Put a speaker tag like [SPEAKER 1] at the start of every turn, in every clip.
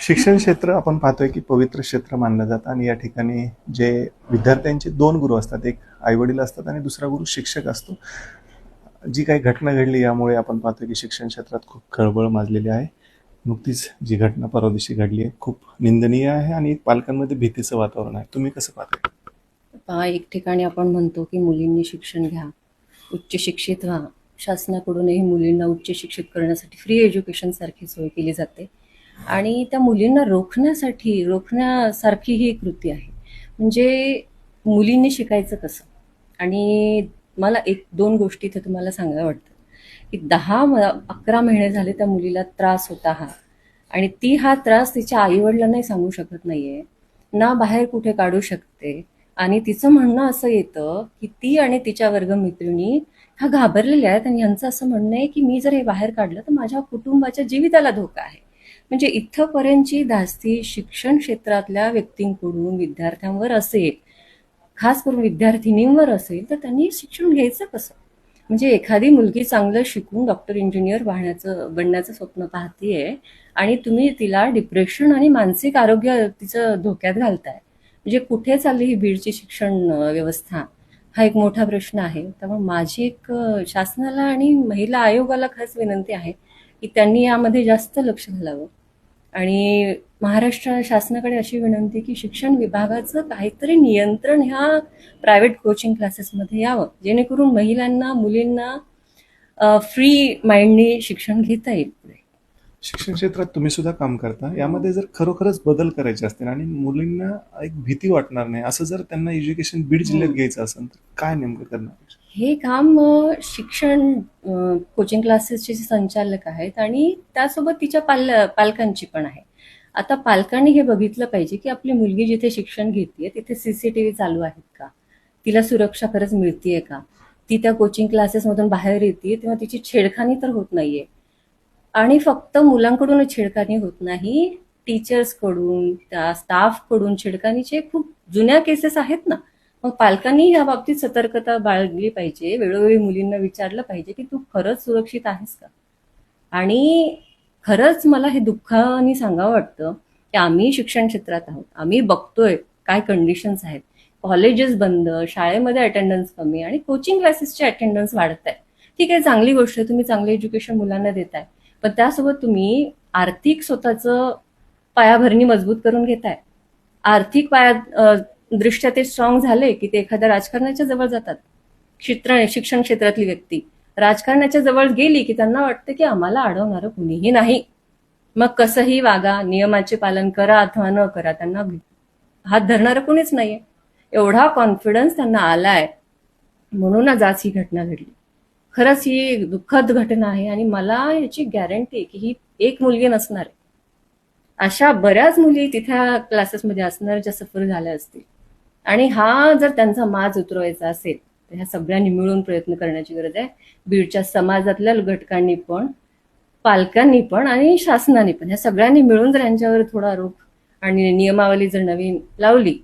[SPEAKER 1] शिक्षण क्षेत्र आपण पाहतोय की पवित्र क्षेत्र मानलं जातं आणि या ठिकाणी जे विद्यार्थ्यांचे दोन गुरु असतात एक आई वडील असतात आणि दुसरा गुरु शिक्षक असतो. जी काही घटना घडली यामुळे आपण पाहतोय की शिक्षण क्षेत्रात खूप खळबळ माजलेली आहे. नुकतीच जी घटना परवा दिवशी घडली आहे खूप निंदनीय आहे आणि पालकांमध्ये भीतीचं वातावरण आहे. तुम्ही कसं पाहताय?
[SPEAKER 2] पहा एक ठिकाणी आपण म्हणतो की मुलींनी शिक्षण घ्या उच्च शिक्षित व्हा शासनाकडूनही मुलींना उच्च शिक्षित करण्यासाठी फ्री एज्युकेशन सारखी सोय केली जाते. आणि त्या मुलींना रोखण्यासाठी रोखण्यासारखी ही कृती आहे. म्हणजे मुलींनी शिकायचं कसं? आणि मला एक दोन गोष्टी इथे तुम्हाला सांगायला वाटतं. की दहा अकरा महिने झाले त्या मुलीला त्रास होता हा. आणि ती हा त्रास तिच्या आईवडिलांनाही सांगू शकत नाहीये. ना बाहेर कुठे काढू शकते. आणि तिचं म्हणणं असं येतं की ती आणि तिच्या वर्गमित्रिणी ह्या घाबरलेल्या आहेत. आणि यांचं असं म्हणणं आहे की मी जर हे बाहेर काढलं तर माझ्या कुटुंबाच्या जीविताला धोका आहे. म्हणजे इथंपर्यंतची धास्ती शिक्षण क्षेत्रातल्या व्यक्तींकडून विद्यार्थ्यांवर असेल खास करून विद्यार्थिनींवर असेल तर त्यांनी शिक्षण घ्यायचं कसं? म्हणजे एखादी मुलगी चांगलं शिकून डॉक्टर इंजिनियर वाहण्याचं बनण्याचं स्वप्न पाहतीये आणि तुम्ही तिला डिप्रेशन आणि मानसिक आरोग्य तिचं धोक्यात घालताय म्हणजे कुठे चालली ही बीडची शिक्षण व्यवस्था? हा एक मोठा प्रश्न आहे. त्यामुळे माझी एक शासनाला आणि महिला आयोगाला खास विनंती आहे की त्यांनी यामध्ये जास्त लक्ष घालावं. आणि महाराष्ट्र शासनाकडे अशी विनंती की शिक्षण विभागाचं काहीतरी नियंत्रण ह्या प्रायव्हेट कोचिंग क्लासेसमध्ये यावं. जेणेकरून महिलांना मुलींना फ्री माइंडने शिक्षण घेता येईल
[SPEAKER 1] शिक्षण क्षेत्रात तुम्ही सुद्धा काम करता. यामध्ये जर खरोखरच बदल करायचे असतील आणि मुलींना एक भीती वाटणार नाही असं जर त्यांना एज्युकेशन बीड जिल्ह्यात घ्यायचं असेल तर काय नेमकं करणार?
[SPEAKER 2] हे काम शिक्षण कोचिंग क्लासेसचे संचालक आहेत आणि त्यासोबत तिच्या पाल पालकांची पण आहे. आता पालकांनी हे बघितलं पाहिजे की आपली मुलगी जिथे शिक्षण घेते तिथे सीसीटीव्ही चालू आहेत का? तिला सुरक्षा खरंच मिळतीये का? ती त्या कोचिंग क्लासेसमधून बाहेर येते तेव्हा तिची छेडखानी तर होत नाहीये. आणि फक्त मुलांकडूनच छेडखानी होत नाही टीचर्सकडून त्या स्टाफकडून छेडखानीचे खूप जुन्या केसेस आहेत ना. मग पालकांनी या बाबतीत सतर्कता बाळगली पाहिजे. वेळोवेळी मुलींना विचारलं पाहिजे की तू खरंच सुरक्षित आहेस का? आणि खरंच मला हे दुःखाने सांगावं वाटतं की आम्ही शिक्षण क्षेत्रात आहोत. आम्ही बघतोय काय कंडिशन्स आहेत. कॉलेजेस बंद शाळेमध्ये अटेंडन्स कमी आणि कोचिंग क्लासेसचे अटेंडन्स वाढत आहे ठीक आहे चांगली गोष्ट आहे. तुम्ही चांगलं एज्युकेशन मुलांना देताय. पण त्यासोबत तुम्ही आर्थिक स्वतःचं पायाभरणी मजबूत करून घेताय. आर्थिक पाया दृष्ट्या ते स्ट्रॉंग झाले की ते एखाद्या राजकारणाच्या जवळ जातात. क्षेत्र शिक्षण क्षेत्रातली व्यक्ती. राजकारणाच्या जवळ गेली की त्यांना वाटतं की आम्हाला अडवणारं कुणीही नाही. मग कसंही वागा नियमाचे पालन करा अथवा न करा त्यांना हात धरणारं कोणीच नाहीये. एवढा कॉन्फिडन्स त्यांना आलाय. म्हणूनच आज ही घटना घडली. खरंच ही एक दुःखद घटना आहे आणि मला याची गॅरंटी आहे की ही एक मुलगी नसणार आहे. अशा बऱ्याच मुली तिथ्या क्लासेसमध्ये असणार ज्या सफर झाल्या असतील. आणि हा जर त्यांचा माज उतरवायचा असेल तर ह्या सगळ्यांनी मिळून प्रयत्न करण्याची गरज आहे. बीडच्या समाजातल्या घटकांनी पण पालकांनी पण आणि शासनाने पण ह्या सगळ्यांनी मिळून जर यांच्यावर थोडा रोख आणि नियमावली जर नवीन लावली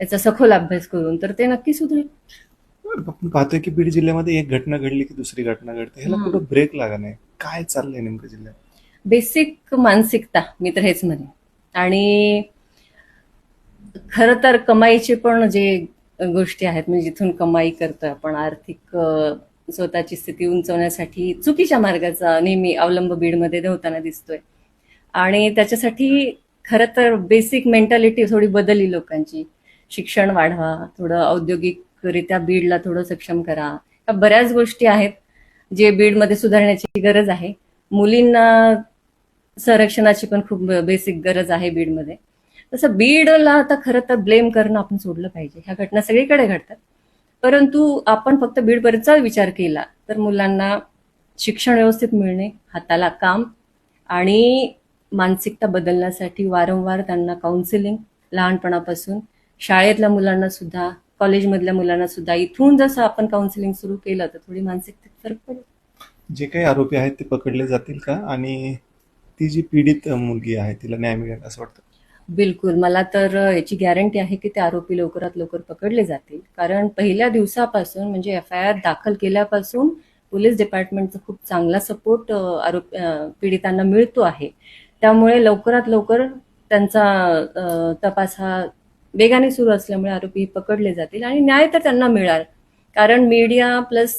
[SPEAKER 2] याचा सखोल अभ्यास करून तर ते नक्की सुधरेल.
[SPEAKER 1] आपण पाहतोय की बीड जिल्ह्यामध्ये एक घटना घडली की दुसरी घटना घडते. ह्याला. कुठं ब्रेक लागा नाही? काय चाललंय नेमकं जिल्ह्यात?
[SPEAKER 2] बेसिक मानसिकता मी तर हेच म्हणेन. आणि खरं तर कमाईचे पण जे गोष्टी आहेत म्हणजे जिथून कमाई करतोय आपण आर्थिक स्वतःची स्थिती उंचवण्यासाठी चुकीच्या मार्गाचा नेहमी अवलंब बीडमध्ये होताना दिसतोय. आणि त्याच्यासाठी खरं तर बेसिक मेंटॅलिटी थोडी बदलली लोकांची. शिक्षण वाढवा थोडं औद्योगिकरित्या बीडला थोडं सक्षम करा. या बऱ्याच गोष्टी आहेत जे बीडमध्ये सुधारण्याची गरज आहे. मुलींना संरक्षणाची पण खूप बेसिक गरज आहे बीडमध्ये. तसं बीडला आता खरं तर ब्लेम करणं आपण सोडलं पाहिजे. ह्या घटना सगळीकडे घडतात. परंतु आपण फक्त बीडवरचा विचार केला तर मुलांना शिक्षण व्यवस्थित मिळणे हाताला काम आणि मानसिकता बदलण्यासाठी वारंवार त्यांना काउन्सिलिंग लहानपणापासून. शाळेतल्या मुलांना सुद्धा कॉलेजमधल्या मुलांना सुद्धा. इथून जसं आपण काउन्सिलिंग सुरू केलं तर थोडी मानसिकतेत फरक पडेल.
[SPEAKER 1] जे काही आरोपी आहेत ते पकडले जातील का? आणि ती जी पीडित मुलगी आहे तिला न्याय मिळेल असं वाटतं?
[SPEAKER 2] बिलकुल. मला तर याची गॅरंटी आहे की ते आरोपी लवकरात लवकर पकडले जातील. कारण पहिल्या दिवसापासून म्हणजे एफ आय आर दाखल केल्यापासून पोलीस डिपार्टमेंटचा खूप चांगला सपोर्ट आरोप पीडितांना मिळतो आहे. त्यामुळे लवकरात लवकर त्यांचा तपास हा वेगाने सुरू असल्यामुळे आरोपी पकडले जातील आणि न्याय तर त्यांना मिळाल. कारण मीडिया प्लस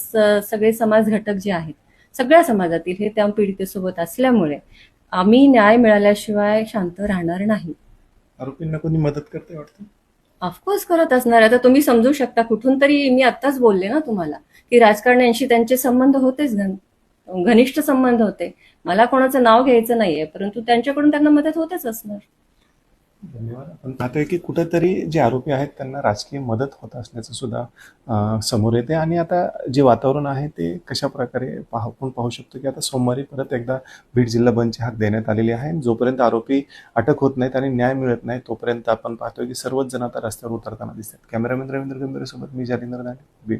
[SPEAKER 2] सगळे समाज घटक जे आहेत सगळ्या समाजातील हे त्या पीडितेसोबत असल्यामुळे आम्ही न्याय मिळाल्याशिवाय शांत राहणार नाही.
[SPEAKER 1] आरोपींना कोणी मदत करते वाटतं?
[SPEAKER 2] ऑफकोर्स करत असणार. आता तुम्ही समजू शकता कुठून तरी मी आत्ताच बोलले ना तुम्हाला की राजकारण्यांशी त्यांचे संबंध होतेच घन घनिष्ठ संबंध होते. मला कोणाचं नाव घ्यायचं नाहीये परंतु त्यांच्याकडून त्यांना मदत होतेच असणार.
[SPEAKER 1] धन्यवाद. आपण पाहतोय की कुठेतरी जे आरोपी आहेत त्यांना राजकीय मदत होत असल्याचं सुद्धा समोर येते. आणि आता जे वातावरण आहे ते कशा प्रकारे पाहू आपण पाहू शकतो की आता सोमवारी परत एकदा बीड जिल्हा बंदची हाक देण्यात आलेली आहे. जोपर्यंत आरोपी अटक होत नाहीत आणि न्याय मिळत नाही तोपर्यंत आपण पाहतोय की सर्वच जण आता रस्त्यावर उतरताना दिसतात. कॅमेरामॅन रवींद्र गंभीर सोबत मी जालिंदर दांडे बीड.